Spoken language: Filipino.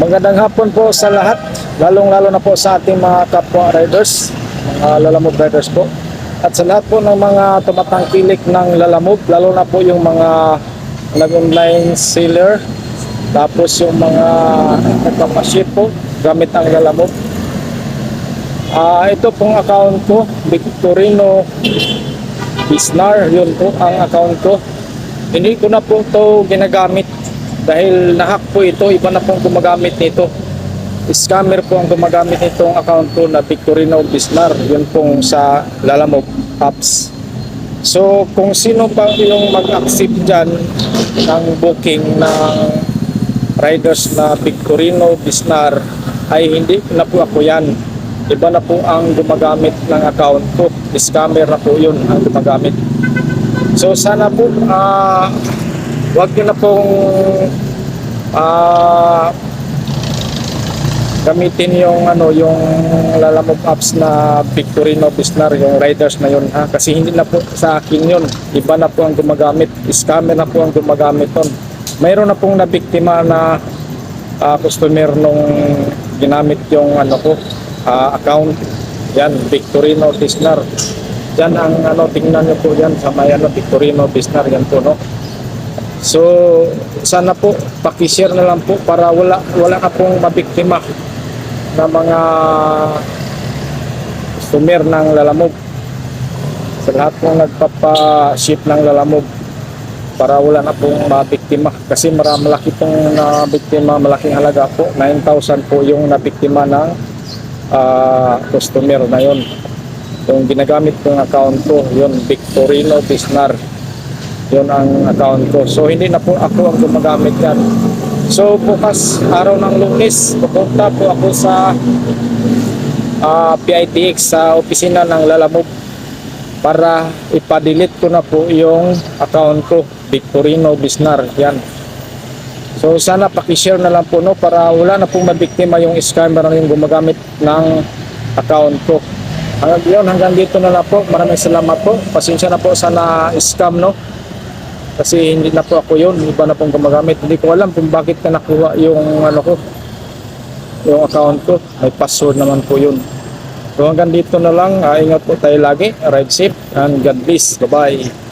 Magandang hapon po sa lahat, lalong-lalo na po sa ating mga kapwa riders, mga lalamove riders po. At sa lahat po ng mga tumatangkilik ng lalamove, lalo na po yung mga nag-online seller, tapos yung mga nagpapaship po gamit ang lalamove. Ah, ito pong account ko, Victorino Bisnar, yun po ang account ko. Hindi ko na po ito ginagamit dahil nahack po ito, iba na pong gumagamit nito. Scammer po ang gumagamit nitong account ko na Victorino Bisnar, yun pong sa Lalamove apps. So kung sino pa yung mag-accept dyan ng booking ng riders na Victorino Bisnar ay hindi na po ako yan. Iba na po ang gumagamit ng account ko. Scammer na po yun ang gumagamit. So sana po ah wag niyo na pong ah gamitin yung ano yung lalamove apps na Victorino Bisnar yung riders na yun ha? Kasi hindi na po sa akin yun. Iba na po ang gumagamit. Scammer na po ang gumagamit ton mayroon na pong nabiktima na ah, customer nung ginamit yung ano ko ah, account. Yan Victorino Bisnar yan ang ano tingnan niyo po yan sa may ano Victorino Bisnar yan po no So, sana po paki-share na lang po para wala wala na pong mabiktima na mga customer ng lalamog. Sa lahat pong nagpapa-ship ng lalamog para wala na pong mabiktima kasi marami malaki pong nabiktima, malaking halaga po. 9,000 po yung nabiktima ng ah, customer na yon. Yung ginagamit kong account ko, yun Victorino Bisnar yun ang account ko. So hindi na po ako ang gumagamit yan. So bukas araw ng lunes, pupunta po ako sa ah, PITX sa opisina ng Lalamove para ipa-delete ko na po yung account ko, Victorino Bisnar. Yan. So sana paki-share na lang po no para wala na pong mabiktima yung scammer na yung gumagamit ng account ko. Hanggang yun, hanggang dito na lang po. Maraming salamat po. Pasensya na po sa na-scam no kasi hindi na po ako yun, iba na pong gumagamit. Hindi ko alam kung bakit na nakuha yung ano ko, yung account ko. May password naman po yun. So hanggang dito na lang, Ah, ingat po tayo lagi. Ride safe and God bless. Bye-bye.